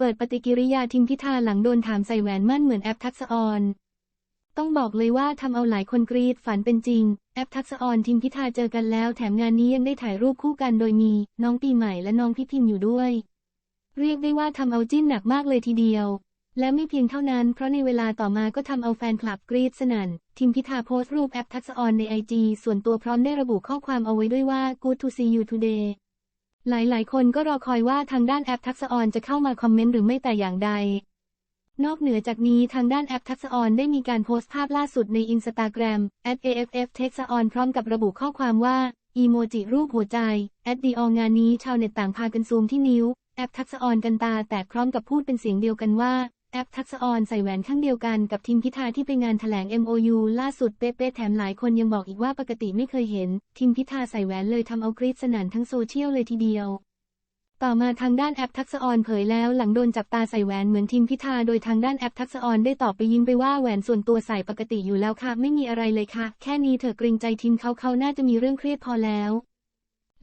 เปิดปฏิกิริยาทิมพิธาหลังโดนถามใส่แหวนมั่นเหมือนแอปทักษออน ต้องบอกเลยว่าทำเอาหลายคนกรีดฝันเป็นจริง แอปทักษออนทิมพิธาเจอกันแล้วแถมงานนี้ยังได้ถ่ายรูปคู่กันโดยมี น้องปีใหม่และน้องพี่พิมอยู่ด้วย เรียกได้ว่าทำเอาจิ้นหนักมากเลยทีเดียว และไม่เพียงเท่านั้นเพราะในเวลาต่อมาก็ทำเอาแฟนคลับกรีดสนั่น ทิมพิธาโพสต์รูปแอปทักษออนในไอจีส่วนตัวพร้อมได้ระบุข้อความเอาไว้ด้วยว่า good to see you today หลายๆ คนก็รอคอยว่าทางด้านแอปทักษออนจะเข้ามาคอมเมนต์หรือไม่แต่อย่างใด นอกเหนือจากนี้ทางด้านแอปทักษออนได้มีการโพสต์ภาพล่าสุดในอินสตาแกรม @aff เท็กซ์อนพร้อมกับระบุข้อความว่าอีโมจิรูปหัวใจดีองานนี้ชาวเน็ตต่างพากันซูมที่นิ้ว แอปทักษออนกันตาแตกพร้อมกับพูดเป็นเสียงเดียวกันว่า แอปทักษออนใส่แหวนข้างเดียวกันกับทีมพิธาที่ไปงานแถลง MOU ล่าสุดเป๊ะๆแถมหลายคนยังบอกอีกว่าปกติไม่เคยเห็นทีมพิธาใส่แหวนเลยทำเอากรี๊ดสนั่นทั้งโซเชียลเลยทีเดียว ต่อมาทางด้านแอปทักษออนเผยแล้วหลังโดนจับตาใส่แหวนเหมือนทีมพิธาโดยทางด้านแอปทักษออนได้ตอบไปยิ้มไปว่าแหวนส่วนตัวใส่ปกติอยู่แล้วค่ะไม่มีอะไรเลยค่ะ แค่นี้เธอเกรงใจทีมเขาเขาน่าจะมีเรื่องเครียดพอแล้ว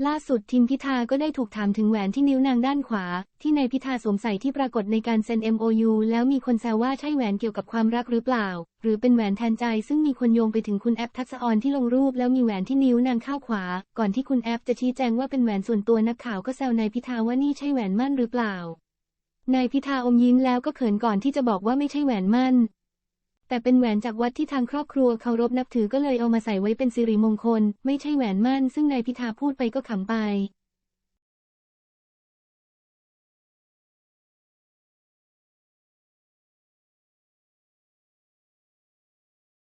ล่าสุดทีมพิธาก็ได้ถูกถามถึงแหวนที่นิ้วนางด้านขวา ที่นายพิธาสวมใส่ที่ปรากฏในการเซ็น MOU แล้วมีคนแซวว่าใช่แหวนเกี่ยวกับความรักหรือเปล่า หรือเป็นแหวนแทนใจซึ่งมีคนโยงไปถึงคุณแอปทักษะออนที่ลงรูปแล้วมีแหวนที่นิ้วนางข้างขวา ก่อนที่คุณแอปจะชี้แจงว่าเป็นแหวนส่วนตัวนักข่าวก็แซวนายพิธาว่านี่ใช่แหวนมั่นหรือเปล่านายพิธาอมยิ้มแล้วก็เขินก่อนที่จะบอกว่าไม่ใช่แหวนมั่น แต่เป็นแหวนจากวัดที่ทางครอบครัวเคารพนับถือก็เลยเอามาใส่ไว้เป็นสิริมงคล ไม่ใช่แหวนมั่น ซึ่งนายพิธาพูดไปก็ขำไป